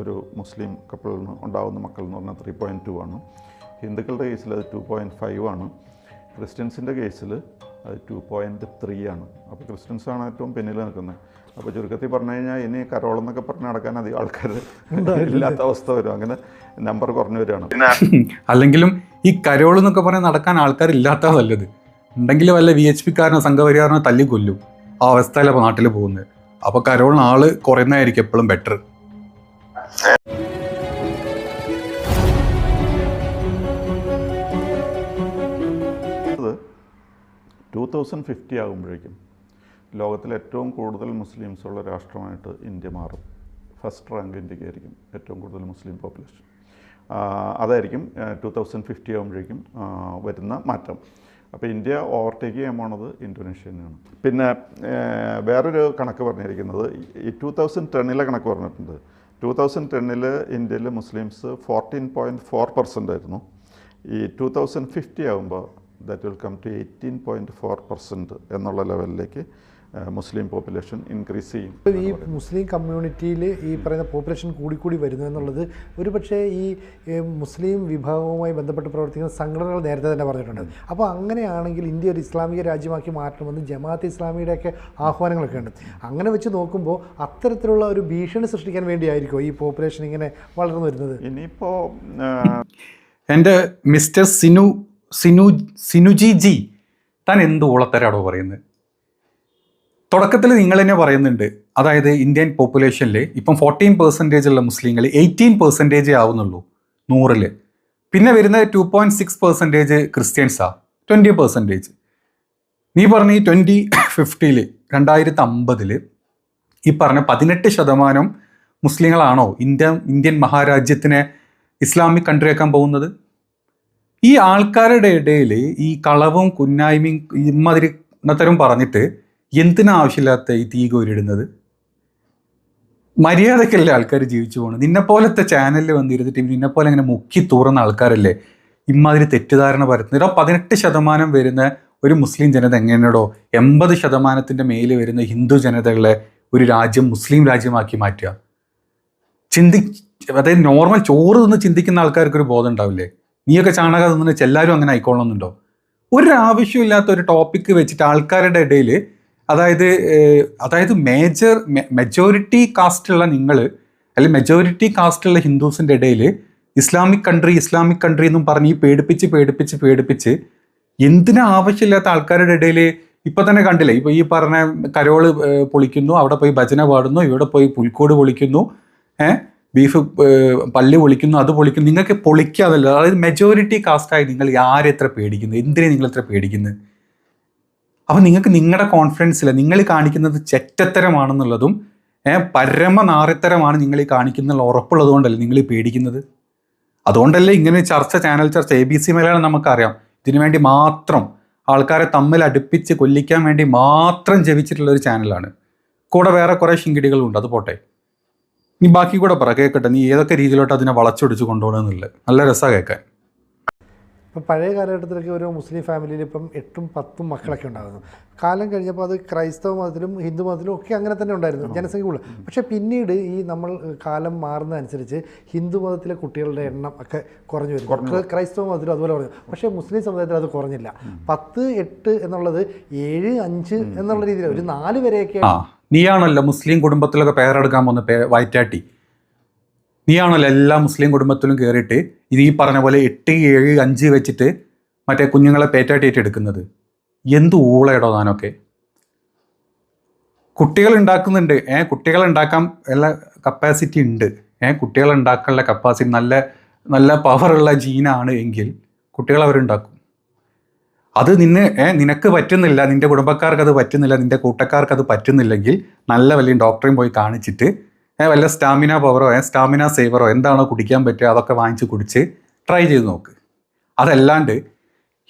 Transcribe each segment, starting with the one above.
ഒരു മുസ്ലിം കപ്പിളിൽ നിന്ന് ഉണ്ടാകുന്ന മക്കൾ എന്ന് പറഞ്ഞാൽ ത്രീ പോയിന്റ് ടു ആണ്. ഹിന്ദുക്കളുടെ കേസിൽ അത് ടു പോയിന്റ് ഫൈവ് ആണ്. ക്രിസ്ത്യൻസിന്റെ കേസിൽ അത് ടു പോയിന്റ് ത്രീ ആണ്. അപ്പോൾ ക്രിസ്ത്യൻസാണ് ഏറ്റവും പിന്നിൽ നിൽക്കുന്നത്. അപ്പോൾ ചുരുക്കത്തിൽ പറഞ്ഞു കഴിഞ്ഞാൽ ഇനി കരോളെന്നൊക്കെ പറഞ്ഞ് നടക്കാൻ അധികം ആൾക്കാർ ഇല്ലാത്ത അവസ്ഥ വരും. അങ്ങനെ നമ്പർ കുറഞ്ഞു വരികയാണ്. അല്ലെങ്കിലും ഈ കരോൾ എന്നൊക്കെ പറഞ്ഞാൽ നടക്കാൻ ആൾക്കാർ നല്ലത്. ഉണ്ടെങ്കിൽ വല്ല വി എച്ച് പിക്കാരനോ സംഘപരിവാരനോ തല്ലി കൊല്ലും ആ അവസ്ഥയിലാണ് നാട്ടിൽ പോകുന്നത്. അപ്പോൾ കരോളിന് ആൾ കുറയുന്നതായിരിക്കും എപ്പോഴും ബെറ്റർ ടു തൗസൻഡ് ഫിഫ്റ്റി ആകുമ്പോഴേക്കും ലോകത്തിലെ ഏറ്റവും കൂടുതൽ മുസ്ലിംസ് ഉള്ള രാഷ്ട്രമായിട്ട് ഇന്ത്യ മാറും. ഫസ്റ്റ് റാങ്ക് ഇന്ത്യക്കായിരിക്കും ഏറ്റവും കൂടുതൽ മുസ്ലിം പോപ്പുലേഷൻ അതായിരിക്കും ടു തൗസൻഡ് ഫിഫ്റ്റി ആകുമ്പോഴേക്കും വരുന്ന മാറ്റം. അപ്പോൾ ഇന്ത്യ ഓവർടേക്ക് ചെയ്യാൻ പോണത് ഇന്തോനേഷ്യനെയാണ് പിന്നെ വേറൊരു കണക്ക് പറഞ്ഞിരിക്കുന്നത് ഈ ടു തൗസൻഡ് ടെണ്ണിലെ കണക്ക് പറഞ്ഞിട്ടുണ്ട്. ടു തൗസൻഡ് ടെന്നിൽ ഇന്ത്യയിൽ Muslims fourteen point four percent ആയിരുന്നു. ഈ ടു തൗസൻഡ് ഫിഫ്റ്റി ആകുമ്പോൾ that will come to eighteen point four percent എന്നുള്ള ലെവലിലേക്ക് മുസ്ലിം പോപ്പുലേഷൻ ഇൻക്രീസ് ചെയ്യും ഈ മുസ്ലിം കമ്മ്യൂണിറ്റിയിൽ ഈ പറയുന്ന പോപ്പുലേഷൻ കൂടിക്കൂടി വരുന്നു എന്നുള്ളത് ഒരുപക്ഷെ ഈ മുസ്ലിം വിഭാഗവുമായി ബന്ധപ്പെട്ട് പ്രവർത്തിക്കുന്ന സംഘടനകൾ നേരത്തെ തന്നെ പറഞ്ഞിട്ടുണ്ട്. അപ്പോൾ അങ്ങനെയാണെങ്കിൽ ഇന്ത്യ ഒരു ഇസ്ലാമിക രാജ്യമാക്കി മാറ്റണമെന്ന് ജമാഅത്ത് ഇസ്ലാമിയുടെയൊക്കെ ആഹ്വാനങ്ങളൊക്കെ ഉണ്ട് അങ്ങനെ വെച്ച് നോക്കുമ്പോൾ അത്തരത്തിലുള്ള ഒരു ഭീഷണി സൃഷ്ടിക്കാൻ വേണ്ടിയായിരിക്കും ഈ പോപ്പുലേഷൻ ഇങ്ങനെ വളർന്നു വരുന്നത്? ഇനിയിപ്പോൾ എന്റെ മിസ്റ്റർ സിനു സിനു സിനുജി ജി താൻ എന്ത് ഓളത്തരാടോ പറയുന്നത്? തുടക്കത്തിൽ നിങ്ങൾ തന്നെ പറയുന്നുണ്ട്. അതായത് ഇന്ത്യൻ പോപ്പുലേഷനിൽ ഇപ്പം ഫോർട്ടീൻ പെർസെന്റേജ് ഉള്ള മുസ്ലിങ്ങൾ എയ്റ്റീൻ പെർസെന്റേജേ ആവുന്നുള്ളൂ നൂറിൽ പിന്നെ വരുന്ന ടു പോയിന്റ് സിക്സ് പെർസെന്റേജ് ക്രിസ്ത്യൻസാ ട്വന്റി പെർസെന്റേജ് നീ പറഞ്ഞ ഈ ട്വന്റി ഫിഫ്റ്റിയിൽ രണ്ടായിരത്തി അമ്പതിൽ ഈ പറഞ്ഞ പതിനെട്ട് ശതമാനം മുസ്ലിങ്ങളാണോ ഇന്ത്യ ഇന്ത്യൻ മഹാരാജ്യത്തിനെ ഇസ്ലാമിക് കൺട്രി ആക്കാൻ പോകുന്നത്? ഈ ആൾക്കാരുടെ ഇടയിൽ ഈ കളവും കുന്നായ്മയും ഇമ്മതിരി തരം പറഞ്ഞിട്ട് എന്തിനാ ആവശ്യമില്ലാത്ത ഈ തീ കോരിടുന്നത് മര്യാദക്കല്ലേ ആൾക്കാർ ജീവിച്ചു പോകുന്നത് നിന്നെപ്പോലത്തെ ചാനലിൽ വന്നിരുന്നിട്ട് നിന്നെപ്പോലെ ഇങ്ങനെ മുക്കി തൂറുന്ന ആൾക്കാരല്ലേ? ഇമാതിരി തെറ്റിദ്ധാരണ പരത്തുന്നത് ഇടോ പതിനെട്ട് ശതമാനം വരുന്ന ഒരു മുസ്ലിം ജനത എങ്ങനെയാണോ എൺപത് ശതമാനത്തിന്റെ മേൽ വരുന്ന ഹിന്ദു ജനതകളെ ഒരു രാജ്യം മുസ്ലിം രാജ്യമാക്കി മാറ്റുക. ചിന്തി അതായത് നോർമൽ ചോറ് തിന്ന് ചിന്തിക്കുന്ന ആൾക്കാർക്ക് ഒരു ബോധം ഉണ്ടാവില്ലേ? നീയൊക്കെ ചാണകം തിന്നിച്ച് എല്ലാവരും അങ്ങനെ ആയിക്കോളണമെന്നുണ്ടോ ഒരു ആവശ്യമില്ലാത്ത ഒരു ടോപ്പിക്ക് വെച്ചിട്ട് ആൾക്കാരുടെ ഇടയിൽ അതായത് അതായത് മേജർ മെജോറിറ്റി കാസ്റ്റുള്ള നിങ്ങൾ അല്ലെങ്കിൽ മെജോറിറ്റി കാസ്റ്റുള്ള ഹിന്ദുസിന്റെ ഇടയിൽ ഇസ്ലാമിക് കൺട്രി ഇസ്ലാമിക് കൺട്രി എന്നും പറഞ്ഞ് ഈ പേടിപ്പിച്ച് പേടിപ്പിച്ച് പേടിപ്പിച്ച് എന്തിനാ ആവശ്യമില്ലാത്ത ആൾക്കാരുടെ ഇടയിൽ ഇപ്പം തന്നെ കണ്ടില്ലേ? ഇപ്പോൾ ഈ പറഞ്ഞ കരോൾ പൊളിക്കുന്നു അവിടെ പോയി ഭജന പാടുന്നു ഇവിടെ പോയി പുൽക്കോട് പൊളിക്കുന്നു ഏഹ് ബീഫ് പള്ളി പൊളിക്കുന്നു അത് പൊളിക്കുന്നു നിങ്ങൾക്ക് പൊളിക്കാതല്ല. അതായത് മെജോറിറ്റി കാസ്റ്റായി നിങ്ങൾ ആരെത്ര പേടിക്കുന്നു? എന്തിനെ നിങ്ങൾ എത്ര പേടിക്കുന്നത് അപ്പം നിങ്ങൾക്ക് നിങ്ങളുടെ കോൺഫിഡൻസിൽ നിങ്ങൾ കാണിക്കുന്നത് ചെറ്റത്തരമാണെന്നുള്ളതും ഏഹ് പരമ നാറിത്തരമാണ് നിങ്ങൾ ഈ കാണിക്കുന്ന ഉറപ്പുള്ളത് കൊണ്ടല്ലേ നിങ്ങൾ ഈ പേടിക്കുന്നത്? അതുകൊണ്ടല്ലേ ഇങ്ങനെ ചർച്ച ചാനൽ ചർച്ച എ ബി സി മലയാളം നമുക്കറിയാം. ഇതിനു വേണ്ടി മാത്രം ആൾക്കാരെ തമ്മിൽ അടുപ്പിച്ച് കൊല്ലിക്കാൻ വേണ്ടി മാത്രം ജപിച്ചിട്ടുള്ള ഒരു ചാനലാണ് കൂടെ വേറെ കുറേ ശിങ്കിടികളുണ്ട് അത് പോട്ടെ. നീ ബാക്കി കൂടെ പറ കേൾക്കട്ടെ നീ ഏതൊക്കെ രീതിയിലോട്ട് അതിനെ വളച്ചൊടിച്ച് കൊണ്ടുപോകണമെന്നുള്ളത് നല്ല രസമാണ് കേൾക്കാൻ ഇപ്പം പഴയ കാലഘട്ടത്തിലൊക്കെ ഒരു മുസ്ലിം ഫാമിലിയിൽ ഇപ്പം എട്ടും പത്തും മക്കളൊക്കെ ഉണ്ടാകുന്നു കാലം കഴിഞ്ഞപ്പോൾ അത് ക്രൈസ്തവ മതത്തിലും ഹിന്ദു മതത്തിലും ഒക്കെ അങ്ങനെ തന്നെ ഉണ്ടായിരുന്നു. ജനസംഖ്യ കൂടുതൽ. പക്ഷേ പിന്നീട് ഈ നമ്മൾ കാലം മാറുന്നതനുസരിച്ച് ഹിന്ദു മതത്തിലെ കുട്ടികളുടെ എണ്ണം ഒക്കെ കുറഞ്ഞു വരും ക്രൈസ്തവ മതത്തിലും അതുപോലെ കുറഞ്ഞു പക്ഷേ മുസ്ലിം സമുദായത്തിൽ അത് കുറഞ്ഞില്ല. പത്ത് എട്ട് എന്നുള്ളത് ഏഴ് അഞ്ച് എന്നുള്ള രീതിയിൽ ഒരു നാല് വരെയൊക്കെ നീയാണല്ലോ മുസ്ലിം കുടുംബത്തിലൊക്കെ പേരെടുക്കാൻ പോകുന്ന പേ വയറ്റാട്ടി നീയാണല്ലോ എല്ലാ മുസ്ലിം കുടുംബത്തിലും കയറിയിട്ട് ഇത് ഈ പറഞ്ഞ പോലെ എട്ട് ഏഴ് അഞ്ച് വെച്ചിട്ട് മറ്റേ കുഞ്ഞുങ്ങളെ പേറ്റാട്ടിയിട്ട് എടുക്കുന്നത് എന്ത് ഊളയടോ താനൊക്കെ കുട്ടികൾ ഉണ്ടാക്കുന്നുണ്ട്. ഏ കുട്ടികൾ ഉണ്ടാക്കാൻ എല്ലാ കപ്പാസിറ്റി ഉണ്ട്. ഏ കുട്ടികൾ ഉണ്ടാക്കാനുള്ള കപ്പാസിറ്റി നല്ല നല്ല പവറുള്ള ജീനാണ് എങ്കിൽ കുട്ടികൾ അവരുണ്ടാക്കും അത് നിന്നെ ഏ നിനക്ക് പറ്റുന്നില്ല. നിന്റെ കുടുംബക്കാർക്ക് അത് പറ്റുന്നില്ല. നിന്റെ കൂട്ടക്കാർക്ക് അത് പറ്റുന്നില്ലെങ്കിൽ നല്ല വലിയ ഡോക്ടറെയും പോയി കാണിച്ചിട്ട് വല്ല സ്റ്റാമിന പവറോ സ്റ്റാമിന സേവറോ എന്താണോ കുടിക്കാൻ പറ്റുക അതൊക്കെ വാങ്ങിച്ച് കുടിച്ച് ട്രൈ ചെയ്ത് നോക്ക്. അതല്ലാണ്ട്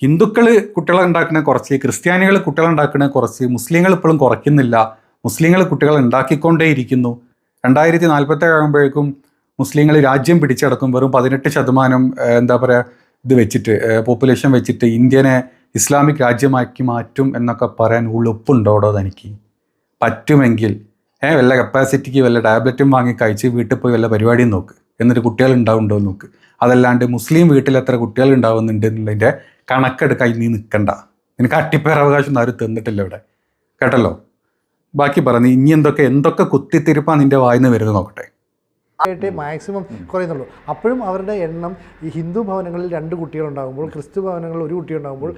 ഹിന്ദുക്കൾ കുട്ടികളെ ഉണ്ടാക്കുന്ന കുറച്ച് ക്രിസ്ത്യാനികൾ കുട്ടികളെ ഉണ്ടാക്കുന്ന കുറച്ച് മുസ്ലിങ്ങൾ ഇപ്പോഴും കുറയ്ക്കുന്നില്ല. മുസ്ലിങ്ങൾ കുട്ടികളെ ഉണ്ടാക്കിക്കൊണ്ടേയിരിക്കുന്നു രണ്ടായിരത്തി നാൽപ്പത്തേഴ് ആകുമ്പോഴേക്കും മുസ്ലിങ്ങൾ രാജ്യം പിടിച്ചടക്കും. വെറും പതിനെട്ട് ശതമാനം എന്താ പറയുക ഇത് വെച്ചിട്ട് പോപ്പുലേഷൻ വെച്ചിട്ട് ഇന്ത്യനെ ഇസ്ലാമിക് രാജ്യമാക്കി മാറ്റും എന്നൊക്കെ പറയാൻ ഉളുപ്പുണ്ടോടോ തനിക്ക്? പറ്റുമെങ്കിൽ ഏഹ് വല്ല കപ്പാസിറ്റിക്ക് വല്ല ടാബ്ലറ്റും വാങ്ങി കഴിച്ച് വീട്ടിൽ പോയി വല്ല പരിപാടിയും നോക്ക്. എന്നിട്ട് കുട്ടികൾ ഉണ്ടാവുണ്ടോ നോക്ക്. അതല്ലാണ്ട് മുസ്ലിം വീട്ടിൽ എത്ര കുട്ടികൾ ഉണ്ടാവുന്നുണ്ട് എന്നുള്ളതിന്റെ കണക്കെടുക്കാൻ നീ നിൽക്കണ്ട നിനക്ക് അട്ടിപ്പേരവകാശം ആരും തന്നിട്ടില്ല ഇവിടെ. കേട്ടല്ലോ? ബാക്കി പറഞ്ഞു ഇനി എന്തൊക്കെ എന്തൊക്കെ കുത്തിത്തിരിപ്പാണ് നിന്റെ വായിന്ന് വരുന്നത് നോക്കട്ടെ. ആയിട്ടേ മാക്സിമം കുറയുന്നുള്ളൂ. അപ്പോഴും അവരുടെ എണ്ണം ഈ ഹിന്ദു ഭവനങ്ങളിൽ രണ്ട് കുട്ടികളുണ്ടാകുമ്പോൾ ക്രിസ്തു ഭവനങ്ങളിൽ ഒരു കുട്ടി ഉണ്ടാകുമ്പോൾ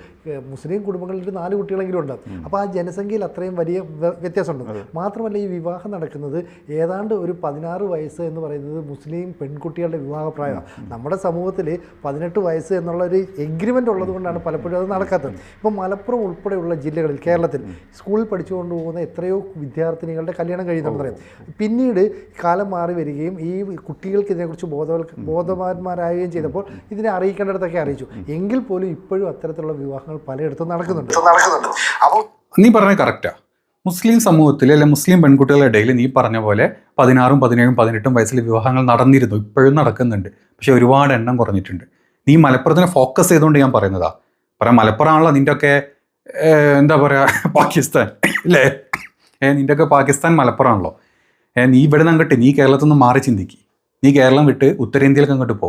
മുസ്ലിം കുടുംബങ്ങളിൽ ഒരു നാല് കുട്ടികളെങ്കിലും ഉണ്ടാകും അപ്പോൾ ആ ജനസംഖ്യയിൽ അത്രയും വലിയ വ്യ- വ്യത്യാസമുണ്ട്. മാത്രമല്ല ഈ വിവാഹം നടക്കുന്നത് ഏതാണ്ട് ഒരു പതിനാറ് വയസ്സ് എന്ന് പറയുന്നത് മുസ്ലിം പെൺകുട്ടികളുടെ വിവാഹപ്രായമാണ്. നമ്മുടെ സമൂഹത്തിൽ പതിനെട്ട് വയസ്സ് എന്നുള്ള ഒരു എഗ്രിമെന്റ് ഉള്ളത് കൊണ്ടാണ് പലപ്പോഴും അത് നടക്കാത്തത്. ഇപ്പം മലപ്പുറം ഉൾപ്പെടെയുള്ള ജില്ലകളിൽ കേരളത്തിൽ സ്കൂളിൽ പഠിച്ചുകൊണ്ട് പോകുന്ന എത്രയോ വിദ്യാർത്ഥിനികളുടെ കല്യാണം കഴിയുന്നുണ്ടെന്ന് പറയാം പിന്നീട് കാലം മാറി വരികയും ഈ കുട്ടികൾക്ക് ഇതിനെക്കുറിച്ച് ബോധവൽ ബോധവാന്മാരാകുകയും ചെയ്തപ്പോൾ ഇതിനെ അറിയിക്കേണ്ടിടത്തൊക്കെ അറിയിച്ചു. എങ്കിൽ പോലും ഇപ്പോഴും അത്തരത്തിലുള്ള വിവാഹങ്ങൾ പലയിടത്തും നടക്കുന്നുണ്ട്. നടക്കുന്നുണ്ട്. അപ്പോൾ നീ പറഞ്ഞ കറക്റ്റാ മുസ്ലിം സമൂഹത്തിൽ അല്ലെ മുസ്ലിം പെൺകുട്ടികളുടെ ഇടയിൽ നീ പറഞ്ഞ പോലെ പതിനാറും പതിനേഴും പതിനെട്ടും വയസ്സിൽ വിവാഹങ്ങൾ നടന്നിരുന്നു. ഇപ്പോഴും നടക്കുന്നുണ്ട്. പക്ഷെ ഒരുപാട് എണ്ണം കുറഞ്ഞിട്ടുണ്ട്. നീ മലപ്പുറത്തിനെ ഫോക്കസ് ചെയ്തുകൊണ്ട് ഞാൻ പറയുന്നതാ. പറയാം മലപ്പുറമാണല്ലോ നിന്റെ ഒക്കെ എന്താ പറയുക പാകിസ്ഥാൻ. അല്ലേ? നിന്റെ ഒക്കെ പാകിസ്ഥാൻ മലപ്പുറമാണല്ലോ. നീ ഇവിടെ നിന്ന് നീ കേരളത്തിൽ നിന്ന് മാറി ചിന്തിക്ക്. നീ കേരളം വിട്ട് ഉത്തരേന്ത്യയിലേക്ക് അങ്ങോട്ട് പോ.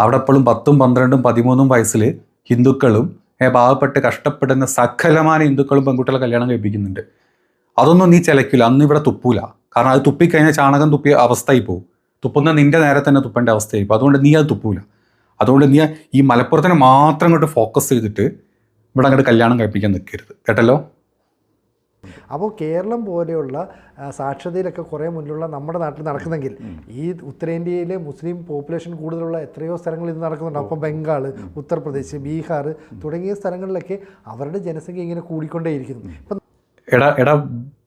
അവിടെ എപ്പോഴും പത്തും പന്ത്രണ്ടും പതിമൂന്നും വയസ്സിൽ ഹിന്ദുക്കളും പാവപ്പെട്ട് കഷ്ടപ്പെടുന്ന സകലമായ ഹിന്ദുക്കളും പെൺകുട്ടികളെ കല്യാണം കഴിപ്പിക്കുന്നുണ്ട്. അതൊന്നും നീ ചിലക്കില്ല അന്ന് ഇവിടെ തുപ്പൂല. കാരണം അത് തുപ്പിക്കഴിഞ്ഞാൽ ചാണകം തുപ്പിയ അവസ്ഥയായി പോകും. തുപ്പുന്ന നിന്റെ നേരെ തന്നെ തുപ്പേണ്ട അവസ്ഥയായി പോകും. അതുകൊണ്ട് നീ അത് തുപ്പൂല. അതുകൊണ്ട് നീ ഈ മലപ്പുറത്തിനെ മാത്രം അങ്ങോട്ട് ഫോക്കസ് ചെയ്തിട്ട് ഇവിടെ അങ്ങോട്ട് കല്യാണം കഴിപ്പിക്കാൻ നിൽക്കരുത്. കേട്ടല്ലോ? അപ്പോൾ കേരളം പോലെയുള്ള സാക്ഷരതയിലൊക്കെ കുറേ മുന്നിലുള്ള നമ്മുടെ നാട്ടിൽ നടക്കുന്നെങ്കിൽ ഈ ഉത്തരേന്ത്യയിലെ മുസ്ലിം പോപ്പുലേഷൻ കൂടുതലുള്ള എത്രയോ സ്ഥലങ്ങളിൽ ഇത് നടക്കുന്നുണ്ട്. അപ്പോൾ ബംഗാൾ ഉത്തർപ്രദേശ് ബീഹാർ തുടങ്ങിയ സ്ഥലങ്ങളിലൊക്കെ അവരുടെ ജനസംഖ്യ ഇങ്ങനെ കൂടിക്കൊണ്ടേയിരിക്കുന്നു. ഇപ്പം എടാ എടാ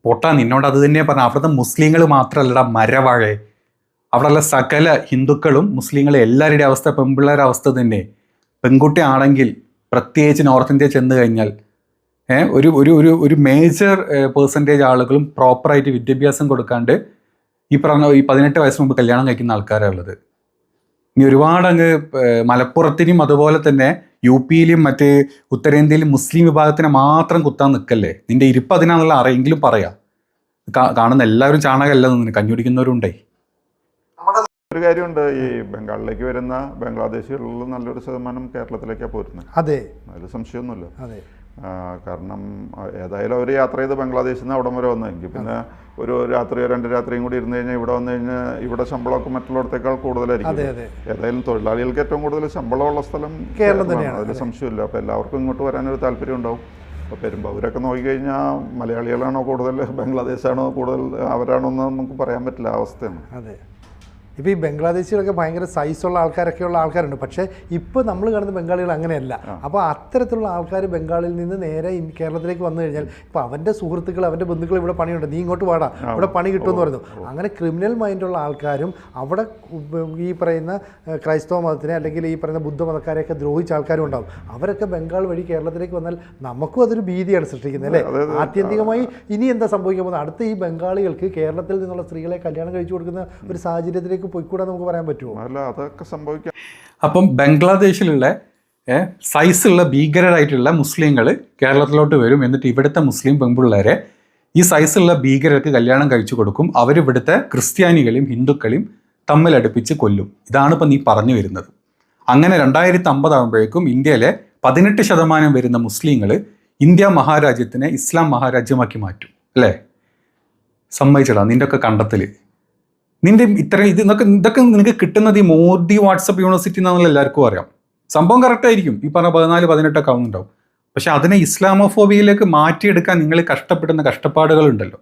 പൊട്ടാ നിന്നോട് അത് തന്നെ പറഞ്ഞ അവിടുത്തെ മുസ്ലിങ്ങൾ മാത്രമല്ലടാ മരവാഴേ. അവിടെയുള്ള സകല ഹിന്ദുക്കളും മുസ്ലിങ്ങളും എല്ലാവരുടെയും അവസ്ഥ പെൺപിള്ളേരുടെ അവസ്ഥ തന്നെ. പെൺകുട്ടി ആണെങ്കിൽ പ്രത്യേകിച്ച് നോർത്ത് ഇന്ത്യ ചെന്ന് കഴിഞ്ഞാൽ ഒരു ഒരു ഒരു ഒരു മേജർ പേഴ്സന്റേജ് ആളുകളും പ്രോപ്പറായിട്ട് വിദ്യാഭ്യാസം കൊടുക്കാണ്ട് ഈ പറഞ്ഞ ഈ പതിനെട്ട് വയസ്സ് മുമ്പ് കല്യാണം കഴിക്കുന്ന ആൾക്കാരാണ് ഉള്ളത്. ഇനി ഒരുപാട് അങ്ങ് മലപ്പുറത്തിനും അതുപോലെ തന്നെ യു പിയിലും മറ്റ് ഉത്തരേന്ത്യയിലും മുസ്ലിം വിഭാഗത്തിനെ മാത്രം കുത്താൻ നിൽക്കല്ലേ? നിന്റെ ഇരിപ്പ് അതിനാണെന്നുള്ള അറിയെങ്കിലും പറയാം. കാണുന്ന എല്ലാവരും ചാണകമല്ല നിന്ന് കഞ്ഞുടിക്കുന്നവരുണ്ടേ ഒരു കാര്യമുണ്ട്. ഈ ബംഗാളിലേക്ക് വരുന്ന ബംഗ്ലാദേശികളിൽ നല്ലൊരു ശതമാനം കേരളത്തിലേക്കാണ് പോരുന്നത്. അതെ. അതിൽ സംശയമൊന്നുമില്ല. അതെ. കാരണം ഏതായാലും അവർ യാത്ര ചെയ്ത് ബംഗ്ലാദേശിൽ നിന്ന് അവിടം വരെ വന്നെങ്കിൽ പിന്നെ ഒരു രാത്രിയോ രണ്ട് രാത്രിയും കൂടി ഇരുന്ന് കഴിഞ്ഞാൽ ഇവിടെ വന്നു കഴിഞ്ഞാൽ ഇവിടെ ശമ്പളമൊക്കെ മറ്റുള്ളടത്തേക്കാൾ കൂടുതലായിരിക്കും. ഏതായാലും തൊഴിലാളികൾക്ക് ഏറ്റവും കൂടുതൽ ശമ്പളമുള്ള സ്ഥലം കേരളം തന്നെയാണ്, അതിൽ സംശയമില്ല. അപ്പോൾ എല്ലാവർക്കും ഇങ്ങോട്ട് വരാനൊരു താല്പര്യം ഉണ്ടാവും. അപ്പോൾ പെരുമ്പൂരൊക്കെ നോക്കിക്കഴിഞ്ഞാൽ മലയാളികളാണോ കൂടുതൽ ബംഗ്ലാദേശാണോ കൂടുതൽ അവരാണോ എന്ന് നമുക്ക് പറയാൻ പറ്റില്ല. ആ അവസ്ഥയാണ്. അതെ. ഇപ്പോൾ ഈ ബംഗ്ലാദേശികളൊക്കെ ഭയങ്കര സൈസുള്ള ആൾക്കാരൊക്കെയുള്ള ആൾക്കാരുണ്ട്. പക്ഷേ ഇപ്പോൾ നമ്മൾ കാണുന്ന ബംഗാളികൾ അങ്ങനെയല്ല. അപ്പോൾ അത്തരത്തിലുള്ള ആൾക്കാർ ബംഗാളിൽ നിന്ന് നേരെ കേരളത്തിലേക്ക് വന്നു കഴിഞ്ഞാൽ ഇപ്പോൾ അവന്റെ സുഹൃത്തുക്കൾ അവന്റെ ബന്ധുക്കൾ ഇവിടെ പണിയുണ്ട്. നീ ഇങ്ങോട്ട് വാടാ. ഇവിടെ പണി കിട്ടുമെന്ന് പറയുന്നു. അങ്ങനെ ക്രിമിനൽ മൈൻഡുള്ള ആൾക്കാരും അവിടെ ഈ പറയുന്ന ക്രൈസ്തവ മതത്തിനെ അല്ലെങ്കിൽ ഈ പറയുന്ന ബുദ്ധമതക്കാരെയൊക്കെ ദ്രോഹിച്ച ആൾക്കാരും ഉണ്ടാവും. അവരൊക്കെ ബംഗാൾ വഴി കേരളത്തിലേക്ക് വന്നാൽ നമുക്കും അതൊരു ഭീതിയാണ് സൃഷ്ടിക്കുന്നത് അല്ലേ. ആത്യന്തികമായി ഇനി എന്താ സംഭവിക്കാൻ പോകുന്നത്? അടുത്ത ഈ ബംഗാളികൾക്ക് കേരളത്തിൽ നിന്നുള്ള സ്ത്രീകളെ കല്യാണം കഴിച്ചു കൊടുക്കുന്ന ഒരു സാഹചര്യത്തിലേക്ക് പോയിക്കൂടാ നമുക്ക് പറയാൻ പറ്റുമോ അല്ല അതൊക്കെ സംഭവിക്കാം. അപ്പം ബംഗ്ലാദേശിലുള്ള സൈസുള്ള ഭീകരരായിട്ടുള്ള മുസ്ലിങ്ങൾ കേരളത്തിലോട്ട് വരും. എന്നിട്ട് ഇവിടുത്തെ മുസ്ലിം പെൺപിള്ളേരെ ഈ സൈസുള്ള ഭീകരർക്ക് കല്യാണം കഴിച്ചു കൊടുക്കും. അവരിവിടുത്തെ ക്രിസ്ത്യാനികളെയും ഹിന്ദുക്കളെയും തമ്മിലടുപ്പിച്ച് കൊല്ലും. ഇതാണ് ഇപ്പം നീ പറഞ്ഞു വരുന്നത്. അങ്ങനെ രണ്ടായിരത്തി അമ്പതാകുമ്പോഴേക്കും ഇന്ത്യയിലെ പതിനെട്ട് ശതമാനം വരുന്ന മുസ്ലിങ്ങൾ ഇന്ത്യ മഹാരാജ്യത്തിനെ ഇസ്ലാം മഹാരാജ്യമാക്കി മാറ്റും. അല്ലേ? സമ്മതിച്ചടാ നിന്റെ ഒക്കെ കണ്ടെത്തൽ നിന്റെ ഇത്ര ഇത് ഇതൊക്കെ ഇതൊക്കെ നിനക്ക് കിട്ടുന്നത് ഈ മോദി വാട്സപ്പ് യൂണിവേഴ്സിറ്റി എന്നാണല്ലോ എല്ലാവർക്കും അറിയാം. സംഭവം കറക്റ്റ് ആയിരിക്കും. ഈ പറഞ്ഞ പതിനാല് പതിനെട്ടൊക്കെ ആവുന്നുണ്ടാവും. പക്ഷെ അതിനെ ഇസ്ലാമോഫോബിയയിലേക്ക് മാറ്റിയെടുക്കാൻ നിങ്ങൾ കഷ്ടപ്പെടുന്ന കഷ്ടപ്പാടുകളുണ്ടല്ലോ.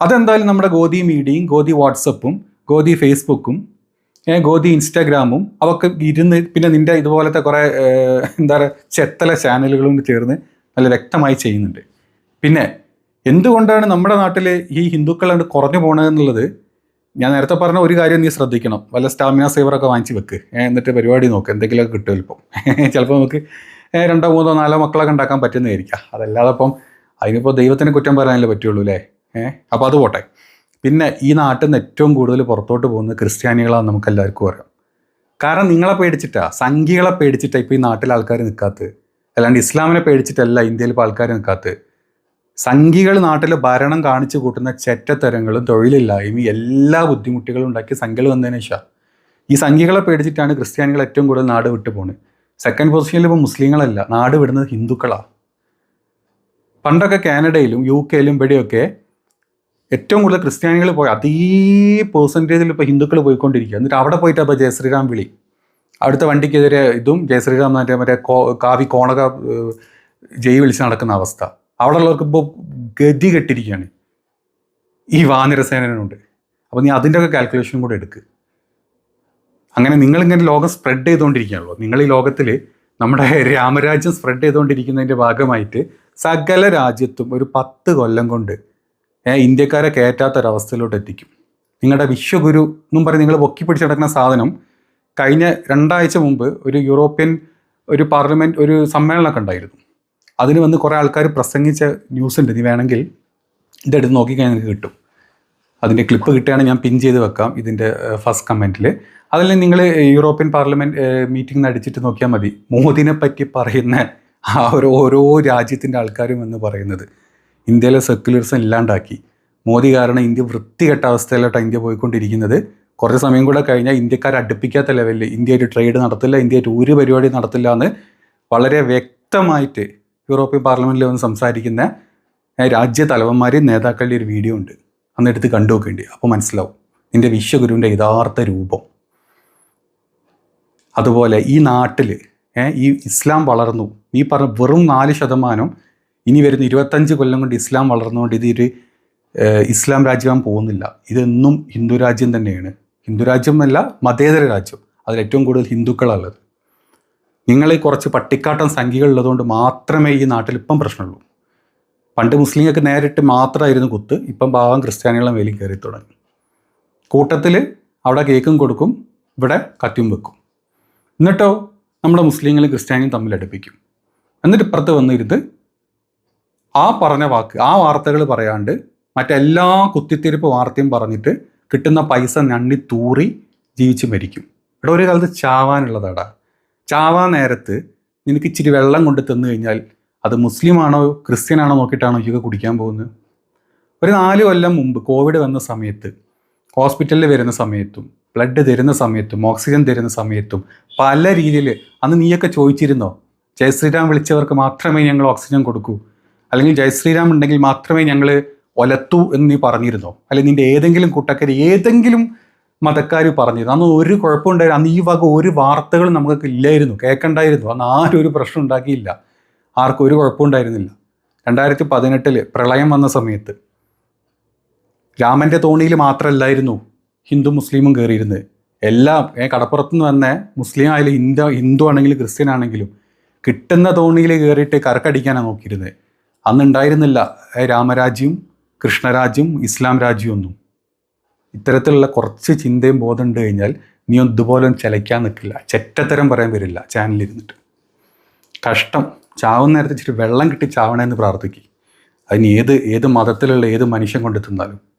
അതെന്തായാലും നമ്മുടെ ഗോതി മീഡിയയും ഗോതി വാട്സപ്പും ഗോതി ഫേസ്ബുക്കും ഗോതി ഇൻസ്റ്റാഗ്രാമും അവർക്ക് ഇരുന്ന് പിന്നെ നിന്റെ ഇതുപോലത്തെ കുറേ എന്താ പറയുക ചെത്തല ചാനലുകളും ചേർന്ന് നല്ല വ്യക്തമായി ചെയ്യുന്നുണ്ട്. പിന്നെ എന്തുകൊണ്ടാണ് നമ്മുടെ നാട്ടിൽ ഈ ഹിന്ദുക്കൾ കുറഞ്ഞു പോണതെന്നുള്ളത് ഞാൻ നേരത്തെ പറഞ്ഞ ഒരു കാര്യം നീ ശ്രദ്ധിക്കണം. വല്ല സ്റ്റാമിന സേവറൊക്കെ വാങ്ങിച്ച് വെക്ക്. എന്നിട്ട് പരിപാടി നോക്ക്. എന്തെങ്കിലുമൊക്കെ കിട്ടും ഇപ്പം ചിലപ്പോൾ നമുക്ക് രണ്ടോ മൂന്നോ നാലോ മക്കളൊക്കെ ഉണ്ടാക്കാൻ പറ്റുന്നതായിരിക്കാം. അതല്ലാതെ അപ്പം അതിനിപ്പോൾ ദൈവത്തിന് കുറ്റം പറയാനല്ലേ പറ്റുള്ളൂ അല്ലേ? ഏഹ് അപ്പോൾ അത് പോട്ടെ. പിന്നെ ഈ നാട്ടിൽ നിന്ന് ഏറ്റവും കൂടുതൽ പുറത്തോട്ട് പോകുന്നത് ക്രിസ്ത്യാനികളാണ് നമുക്ക് എല്ലാവർക്കും അറിയാം. കാരണം നിങ്ങളെ പേടിച്ചിട്ടാ സംഘികളെ പേടിച്ചിട്ടാണ് ഇപ്പോൾ ഈ നാട്ടിൽ ആൾക്കാർ നിൽക്കാത്തത് അല്ലാണ്ട് ഇസ്ലാമിനെ പേടിച്ചിട്ടല്ല ഇന്ത്യയിൽ ഇപ്പോൾ ആൾക്കാർ നിൽക്കാത്തത് സംഘികൾ നാട്ടിൽ ഭരണം കാണിച്ചു കൂട്ടുന്ന ചെറ്റത്തരങ്ങളും തൊഴിലില്ലായ്മയും എല്ലാ ബുദ്ധിമുട്ടുകളും ഉണ്ടാക്കി സംഘികൾ വന്നതിന് ശേഷം. ഈ സംഘികളെ പേടിച്ചിട്ടാണ് ക്രിസ്ത്യാനികൾ ഏറ്റവും കൂടുതൽ നാട് വിട്ടു പോകുന്നത് സെക്കൻഡ് പൊസിഷനിൽ ഇപ്പോൾ മുസ്ലിങ്ങളല്ല നാട് വിടുന്നത് ഹിന്ദുക്കളാണ് പണ്ടൊക്കെ കാനഡയിലും യു കെയിലും ഇവിടെയൊക്കെ ഏറ്റവും കൂടുതൽ ക്രിസ്ത്യാനികൾ പോയി അതേ പേഴ്സന്റേജിൽ ഇപ്പോൾ ഹിന്ദുക്കൾ പോയിക്കൊണ്ടിരിക്കുക. എന്നിട്ട് അവിടെ പോയിട്ട് അപ്പോൾ ജയശ്രീറാം വിളി. അടുത്ത വണ്ടിക്കെതിരെ ഇതും ജയശ്രീറാം മറ്റേ മറ്റേ കാവി കോണക ജയ് വിളിച്ച് നടക്കുന്ന അവസ്ഥ. അവിടെ ഉള്ളവർക്ക് ഇപ്പോൾ ഗതി കെട്ടിരിക്കുകയാണ്. ഈ വാനരസേനനുണ്ട്. അപ്പോൾ നീ അതിന്റെ ഒക്കെ കാൽക്കുലേഷനും കൂടെ എടുക്ക്. അങ്ങനെ നിങ്ങളിങ്ങനെ ലോകം സ്പ്രെഡ് ചെയ്തുകൊണ്ടിരിക്കുകയാണല്ലോ. നിങ്ങൾ ഈ ലോകത്തിൽ നമ്മുടെ രാമരാജ്യം സ്പ്രെഡ് ചെയ്തുകൊണ്ടിരിക്കുന്നതിന്റെ ഭാഗമായിട്ട് സകല രാജ്യത്തും ഒരു പത്ത് കൊല്ലം കൊണ്ട് ഇന്ത്യക്കാരെ കയറ്റാത്തൊരവസ്ഥയിലോട്ട് എത്തിക്കും. നിങ്ങളുടെ വിശ്വഗുരു എന്നും പറഞ്ഞ് നിങ്ങൾ പൊക്കി പിടിച്ച് നടക്കുന്ന സാധനം കഴിഞ്ഞ രണ്ടാഴ്ച മുമ്പ് ഒരു യൂറോപ്യൻ ഒരു പാർലമെന്റ് ഒരു സമ്മേളനമൊക്കെ ഉണ്ടായിരുന്നു. അതിന് വന്ന് കുറേ ആൾക്കാർ പ്രസംഗിച്ച ന്യൂസ് ഉണ്ട് നീ വേണമെങ്കിൽ ഇതിന്റെ അടുത്ത് നോക്കിക്കഴിഞ്ഞാൽ നിങ്ങൾക്ക് കിട്ടും. അതിന്റെ ക്ലിപ്പ് കിട്ടുകയാണെങ്കിൽ ഞാൻ പിൻ ചെയ്ത് വെക്കാം ഇതിന്റെ ഫസ്റ്റ് കമന്റിൽ അതിൽ നിങ്ങൾ യൂറോപ്യൻ പാർലമെന്റ് മീറ്റിംഗ് അടിച്ചിട്ട് നോക്കിയാൽ മതി. മോദിനെ പറ്റി പറയുന്ന ആ ഒരു ഓരോ രാജ്യത്തിന്റെ ആൾക്കാരും എന്ന് പറയുന്നത്. ഇന്ത്യയിലെ സെക്യുലറിസം ഇല്ലാണ്ടാക്കി. മോദി കാരണം ഇന്ത്യ വൃത്തികെട്ട അവസ്ഥയിലോട്ടാണ് ഇന്ത്യ പോയിക്കൊണ്ടിരിക്കുന്നത്. കുറച്ച് സമയം കൂടെ കഴിഞ്ഞാൽ ഇന്ത്യക്കാർ അടുപ്പിക്കാത്ത ലെവലിൽ ഇന്ത്യയായിട്ട് ട്രേഡ് നടത്തില്ല ഇന്ത്യയായിട്ട് ഒരു പരിപാടി നടത്തില്ല എന്ന് വളരെ വ്യക്തമായിട്ട് യൂറോപ്യൻ പാർലമെന്റിൽ വന്ന് സംസാരിക്കുന്ന രാജ്യ തലവന്മാരെയും നേതാക്കളുടെ ഒരു വീഡിയോ ഉണ്ട്. അന്നെടുത്ത് കണ്ടു നോക്കേണ്ടി അപ്പോൾ മനസ്സിലാവും. നിന്റെ വിശ്വഗുരുവിന്റെ യഥാർത്ഥ രൂപം. അതുപോലെ ഈ നാട്ടിൽ ഈ ഇസ്ലാം വളർന്നു. നീ പറഞ്ഞ വെറും നാല് ശതമാനം ഇനി വരുന്ന ഇരുപത്തഞ്ച് കൊല്ലം കൊണ്ട് ഇസ്ലാം വളർന്നുകൊണ്ട് ഇതൊരു ഇസ്ലാം രാജ്യമാകാൻ പോകുന്നില്ല. ഇതെന്നും ഹിന്ദു രാജ്യം തന്നെയാണ്. ഹിന്ദു രാജ്യമല്ല മതേതര രാജ്യം. അതിൽ ഏറ്റവും കൂടുതൽ ഹിന്ദുക്കളുള്ളത് നിങ്ങളെ കുറച്ച് പട്ടിക്കാട്ടം സംഖ്യകളുള്ളതുകൊണ്ട് മാത്രമേ ഈ നാട്ടിൽ ഇപ്പം പ്രശ്നമുള്ളൂ. പണ്ട് മുസ്ലിങ്ങൾക്ക് നേരിട്ട് മാത്രമായിരുന്നു കുത്ത് ഇപ്പം പാവം ക്രിസ്ത്യാനികളെ മേലും കയറി തുടങ്ങി. കൂട്ടത്തിൽ അവിടെ കേക്കും കൊടുക്കും ഇവിടെ കത്തിയും വെക്കും. എന്നിട്ടോ നമ്മുടെ മുസ്ലിങ്ങളും ക്രിസ്ത്യാനിയും തമ്മിൽ അടുപ്പിക്കും. എന്നിട്ട് ഇപ്പുറത്ത് വന്നിരുന്ന് ആ പറഞ്ഞ വാക്ക് ആ വാർത്തകൾ പറയാണ്ട് മറ്റെല്ലാ കുത്തിത്തിരിപ്പ് വാർത്തയും പറഞ്ഞിട്ട് കിട്ടുന്ന പൈസ നണ്ണി തൂറി ജീവിച്ച് മരിക്കും. ഇവിടെ ഒരു കാലത്ത് ചാവാനുള്ളതാടാ. ചാവാൻ നേരത്ത് നിനക്ക് ഇച്ചിരി വെള്ളം കൊണ്ട് തന്നു കഴിഞ്ഞാൽ അത് മുസ്ലിമാണോ ക്രിസ്ത്യനാണോ നോക്കിയിട്ടാണോ ഇതൊക്കെ കുടിക്കാൻ പോകുന്നത്? ഒരു നാല് കൊല്ലം മുമ്പ് കോവിഡ് വന്ന സമയത്ത് ഹോസ്പിറ്റലിൽ വരുന്ന സമയത്തും ബ്ലഡ് തരുന്ന സമയത്തും ഓക്സിജൻ തരുന്ന സമയത്തും പല രീതിയിൽ അന്ന് നീയൊക്കെ ചോദിച്ചിരുന്നോ? ജയശ്രീരാം വിളിച്ചവർക്ക് മാത്രമേ ഞങ്ങൾ ഓക്സിജൻ കൊടുക്കൂ. അല്ലെങ്കിൽ ജയശ്രീരാം ഉണ്ടെങ്കിൽ മാത്രമേ ഞങ്ങൾ ഒലത്തു എന്ന് നീ പറഞ്ഞിരുന്നോ? അല്ലെങ്കിൽ നിന്റെ ഏതെങ്കിലും കൂട്ടക്കാർ ഏതെങ്കിലും മതക്കാർ പറഞ്ഞിരുന്നു അന്ന് ഒരു കുഴപ്പമുണ്ടായിരുന്നു അന്ന് ഈ വക ഒരു വാർത്തകളും നമുക്ക് ഇല്ലായിരുന്നു. കേൾക്കണ്ടായിരുന്നു അന്ന് ആരും ഒരു പ്രശ്നം ഉണ്ടാക്കിയില്ല. ആർക്കും ഒരു കുഴപ്പമുണ്ടായിരുന്നില്ല രണ്ടായിരത്തി പതിനെട്ടിൽ പ്രളയം വന്ന സമയത്ത് രാമന്റെ തോണിയിൽ മാത്രമല്ലായിരുന്നു ഹിന്ദു മുസ്ലിമും കയറിയിരുന്നത് എല്ലാം കടപ്പുറത്ത് നിന്ന് വന്ന മുസ്ലിം ആയാലും ഹിന്ദു ഹിന്ദു ആണെങ്കിലും ക്രിസ്ത്യൻ ആണെങ്കിലും കിട്ടുന്ന തോണിയിൽ കയറിയിട്ട് കറക്കടിക്കാനാണ് നോക്കിയിരുന്നത് അന്നുണ്ടായിരുന്നില്ല ഏ, രാമരാജ്യം കൃഷ്ണരാജ്യം ഇസ്ലാം രാജ്യം ഒന്നും. ഇത്തരത്തിലുള്ള കുറച്ച് ചിന്തയും ബോധം ഉണ്ട് കഴിഞ്ഞാൽ നീ ഇതുപോലെ ചിലയ്ക്കാൻ നിൽക്കില്ല. ചെറ്റത്തരം പറയാൻ വരില്ല ചാനലിരുന്നിട്ട് കഷ്ടം. ചാവുന്ന നേരത്തെ ഇച്ചിരി വെള്ളം കിട്ടി ചാവണമെന്ന് പ്രാർത്ഥിക്കും. അതിന് ഏത് ഏത് മതത്തിലുള്ള ഏത് മനുഷ്യൻ കൊണ്ട് തിന്നാലും